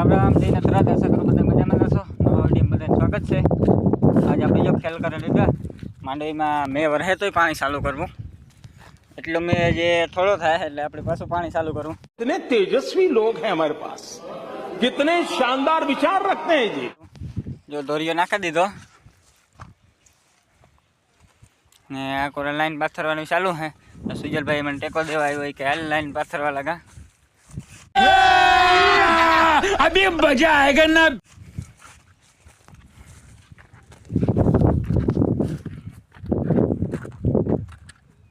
રામ રામ જય નટરાજ આશા કરું બધા મજામાં હશો નવા વિડીયો બધાને સ્વાગત છે આજે આપણે જો ખ્યાલ કરી લીધા માંડવીમાં મેં વરહે તોય પાણી ચાલુ કરવું એટલું મેં જે થોડો થાય એટલે આપણે પાછું પાણી ચાલુ કરવું ઇતને તેજસ્વી લોગ હે અમારે પાસ કિતને શાનદાર વિચાર રખતે હે જી જો દોરીઓ નાખી દીધો ને આ કોરા લાઈન પાથરવાનું ચાલુ છે તો સુજલભાઈ મને ટેકો દેવા આવ્યો કે હાલ લાઈન પાથરવા લાગા अभी मजा आएगा ना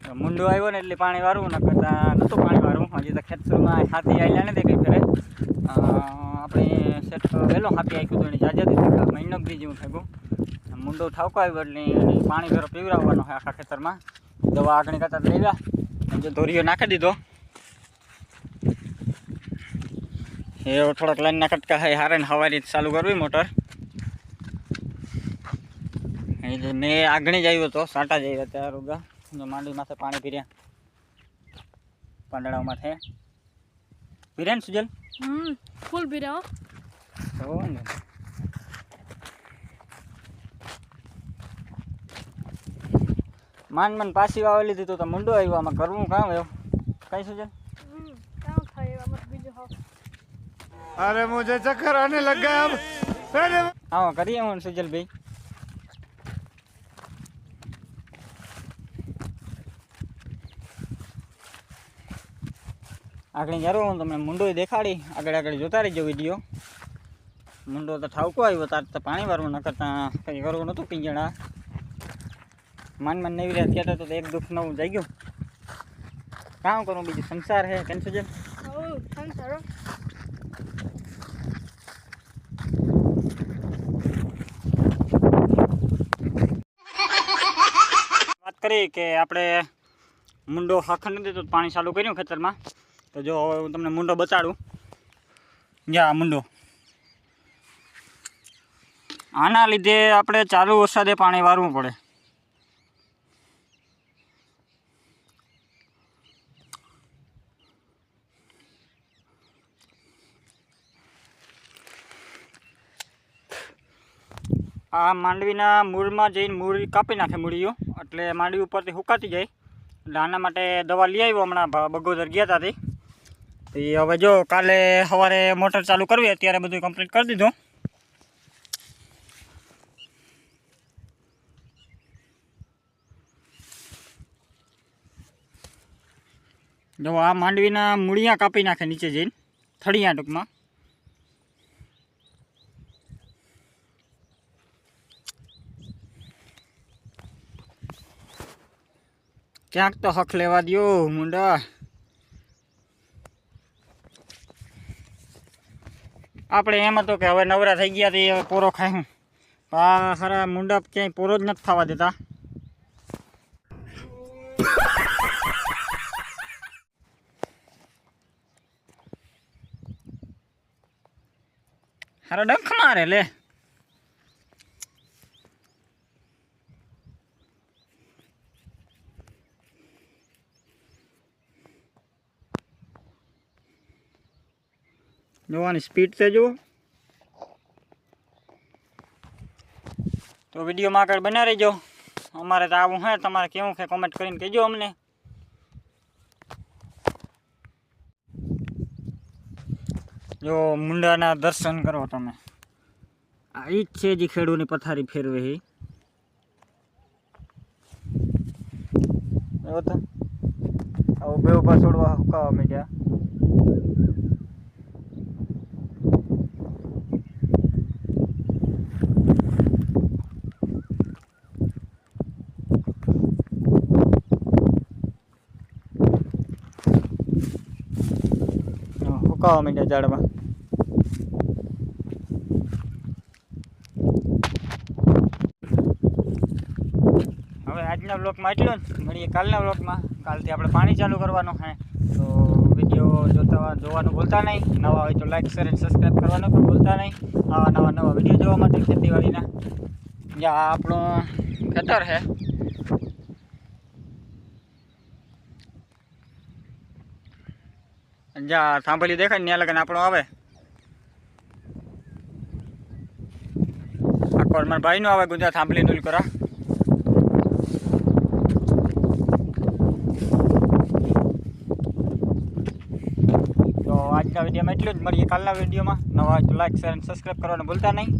તો મુંડો આવ્યો ને એટલે પાણી વારવું ન કરતા નહોતું પાણી વારવું હજી તો ખેતરમાં હાથી આવેલા નથી કઈ ફેરે અ, આપણે સેટ વહેલો હાથી આખ્યું હતું એની જાજાથી મહિનો બી જેવું થયું મુંડો ઠાવકો આવ્યો એટલે એને પાણી ઘરો પીવડાવવાનો છે આખા ખેતરમાં દવા આગળ કરતા લેવા અને જો ધોરીઓ નાખી દીધો એ થોડાક લાઈનના કટકા છે હારે હવારી ચાલુ કરવી મોટર. એ મેં આગણી જ આવ્યો હતો સાંટા જ આવ્યા ત્યાં રૂગા. માંડવી માથે પાણી પીર્યા. પાંદડાઓ માથે પીર્યા ને સુજલ? હમ ફૂલ પીર્યા હો. ને. માન મન પાછી વાવેલી લીધી તો તો મુંડો આવ્યો આમાં. કરવું કામ એવું કઈ સુજલ હમ કામ થાય એવા મત બીજું હોવ अरे मुझे चक्कर आने लग गया अब अरे હા કરીએ હું સુજલભાઈ આગળ જ્યારે હું તમને મુંડો દેખાડી આગળ આગળ જોતા રહીજો વિડીયો મુંડો તો ઠાવકો આવ્યો તાર તો પાણી વારવું ન કરતા કંઈ કરવું નહોતું પિંજણા માન માન નવી રહ્યા ત્યાં તો એક દુઃખ નવું જઈ ગયું કામ કરું બીજું સંસાર હે કેમ સુજલ હો સંસારો કરી કે આપણે મુંડો હાખર નથી તો પાણી ચાલુ કર્યું ખેતરમાં. તો જો હું તમને મુંડો બતાડું. જા મુંડો. આના લીધે આપણે ચાલુ વરસાદે પાણી વારવું પડે. આ માંડવીના મૂળમાં જઈને મૂળ કાપી નાખે મૂળીઓ. એટલે માંડવી ઉપરથી હુકાતી જાય. એટલે આના માટે દવા લઈ આવ્યો હમણાં બગોદર ગયા હતા તે હવે જો કાલે સવારે મોટર ચાલુ કરવી અત્યારે બધું કમ્પ્લીટ કરી દીધું. જો આ માંડવીના મૂળિયા કાપી નાખે નીચે જઈને, થળિયા ટૂંકમાં. ક્યાંક તો હક લેવા દ્યો, મુંડા. આપણે એમ હતું કે હવે નવરા થઈ ગયા તો હવે પોરો ખાયું પણ ખરા મુંડા ક્યાંય પોરો જ નથી થવા દેતા. હારો ડંખ મારે લે. જોવાની સ્પીડ તો જુઓ તો વિડીયોમાં આગળ બના રહેજો અમારે તો આવું હે તમારે કેવું છે કોમેન્ટ કરીને કહેજો અમને જો મુંડાના દર્શન કરો તમે આ ઈ જ છે જે ખેડૂની પથારી ફેરવે છે એવો તો આવું બે ઉભા છોડવા હુકાવા માંડ્યા હુકાવા માંડ્યા ઝાડમાં. હવે આજના બ્લોકમાં એટલું જ. મળીએ કાલના બ્લોકમાં કાલથી આપણે પાણી ચાલુ કરવાનું છે. તો વીડિયો જોતા જોવાનું ભૂલતા નહીં. નવા હોય તો લાઈક શેર અને સબસ્ક્રાઈબ કરવાનું પણ ભૂલતા નહીં. આવા નવા નવા વીડિયો જોવા માટે ખેતીવાડીના. જ્યાં આપણું ખેતર છે. જ્યાં થાંભલી દેખાય ને ત્યાં લગન આપણો આવે આખો અવાજ મારા ભાઈનો આવે ગુજરાત સાંભળી નુલ કરા તો આજના વિડીયોમાં એટલું જ મળીએ કાલના વિડીયોમાં નવા લાઈક શેર અને સબસ્ક્રાઈબ કરવાનું ભૂલતા નહીં